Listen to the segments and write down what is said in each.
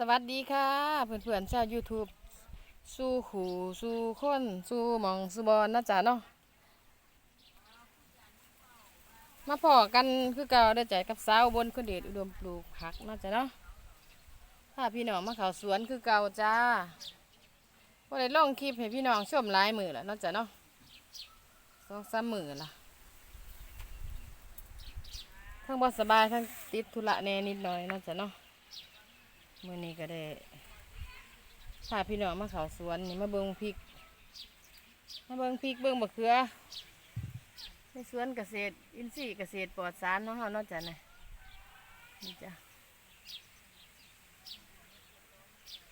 สวัสดีค่ะเพื่อนๆชาว YouTube สู้หูสู้คนสู้หมองสู้บอลนะจ๊ะเนาะมาพอกันคือเก่าได้ใจกับสาวบนคนเดชอุดมปลูกผักนะจ๊ะเนาะถ้าพี่น้องมาเขาสวนคือเก่าจ้าพอได้ลงคลิปให้พี่น้องชมหลายมือแล้วนะจ๊ะเนาะสองสามมือละทั้งบ่สบายทั้งติดธุระแน่นิดหน่อยนะจ๊ะเนาะ มื่อนี้ก็ได้พาพี่น้องมาเขาสวนนี่มาเบิ่งพริก มาเบิ่งพริกเบิ่งมะเขือในสวนเกษตร อินทรีย์เกษตรปลอดสารเนาะเฮานาะจ้ะนะนี่จ้ะ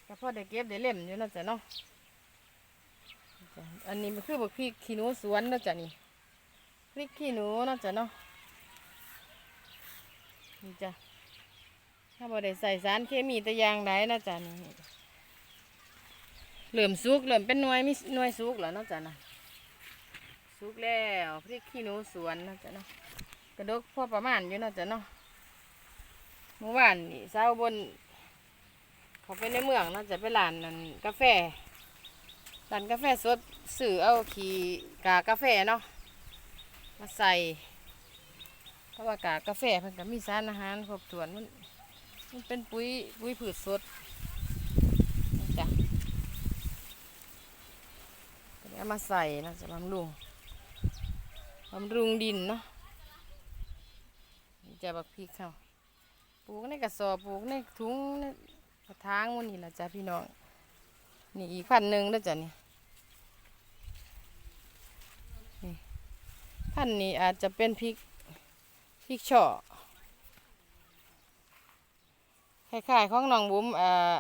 ก็พอได้เก็บได้เล่มอยู่นาะจ้ะเนาะอันนี้มันคือบักพริกขี้หนูสวนนาะจ้ะนี่พริกขี้หนูนาะจ้ะเนาะนี่จ้ะ ถ้าบ่ได้ใส่สารเคมีแต่ยางใดนะจ๊ะนี่เริ่มสุกเริ่มเป็นหน่วยมีหน่วยสุกแล้วเนะจ๊ะนะสุกแล้วพริกขี้หนูสวนนะจ๊ะนะกระดกพอประมาณอยู่นะจ๊ะเนาะเมื่อวานนี่สาวบน เขาไปในเมืองนะจะไปร้านนั่นกาแฟร้านกาแฟสดสื่อเอาขี้กากาแฟเนาะมาใส่เพราะว่ากากาแฟเพิ่นก็มีสารอาหารครบถ้วนมัน มันเป็นปุ๋ยปุ๋ยผืชสดจ้ะก็ได้เอามาใส่นะจะบำรุงบำรุงดินเนาะจะบักพริกเขาปลูกในกระสอบปลูกในถุงในกระถางหมันนี่แหละจ้ะพี่น้องนี่อีกพันหนึ่งแล้วจ้ะนี่นี่พันนี้อาจจะเป็นพริกพริกช่อ คล้ายๆของน้องบุ๋มเอ่อ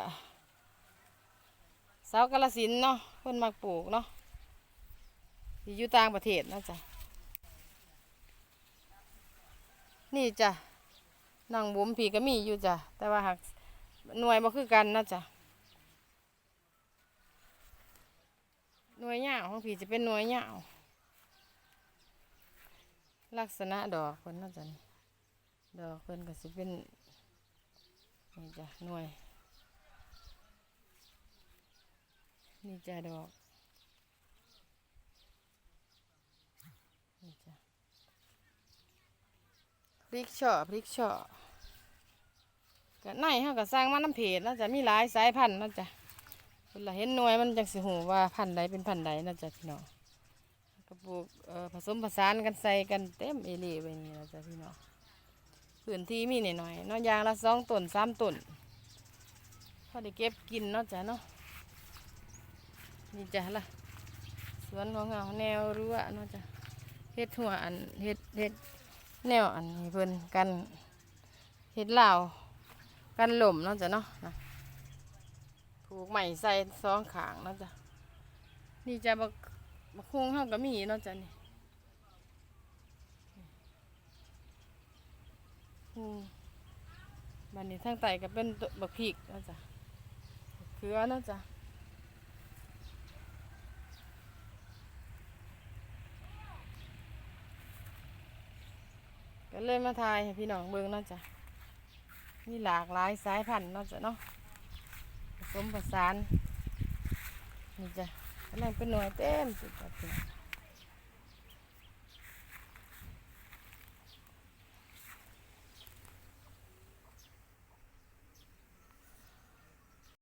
สาวกาลสินเนาะเพิ่นมักปลูกเนาะอยู่ต่างประเทศนาะจ้ะนี่จ้ะน้องบุ๋มพี่ก็มีอยู่จ้ะแต่ว่าหากหน่วยบ่คือกันนาะจ้ะหน่วยยาวของพี่จะเป็นหน่วยยาวลักษณะดอกเพิ่นนาะจ้ะดอกเพิ่นก็สิเป็น นี่จ้ะหน่วย นี่จ้ะดอกนี่จ้ะพริกช่อพริกช่อก็ในเฮาก็สร้างมาน้ำเพจนะจ๊ะมีหลายสายพันธุ์นะจ๊ะเวลาเห็นหน่วยมันจังสิหูว่าพันธุ์ใดเป็นพันธุ์ใดนะจ๊ะพี่น้องก็ปลูกผสมผสานกันใส่กันเต็มเอเล่ไปนี่นะจ๊ะพี่น้อง พื้นที่มีหน่อยๆเนาะยางละสองต้นสามต้นพอได้เก็บกินเนาะจ้ะเนาะนี่จ้ะละสวนของเราแนวรั้วเนาะจ้ะเฮ็ดหัวอันเฮ็ดเฮ็ดแนวอันนี้เพิ่นกันเฮ็ดเหล่ากันหล่มเนาะจ้ะเนาะนะผูกใหม่ใส่สองขางเนาะจ้ะนี่จะบักบักคุงเฮาก็มีเนาะจ้ะนี่ อืมบันนี้ทางไตก็เป็นบักพริกนาะจ๊ะบักเขือนาะจ๊ะก็เลยมาทายให้พี่น้องเบิ่งนาะจ๊ะมีหลากหลายสายพันธุ์นาะจ๊ะเนาะผสมผสานนี่จ้ะกำลังเป็นหน่วยเต็มสุดจ้ะพี่น้อง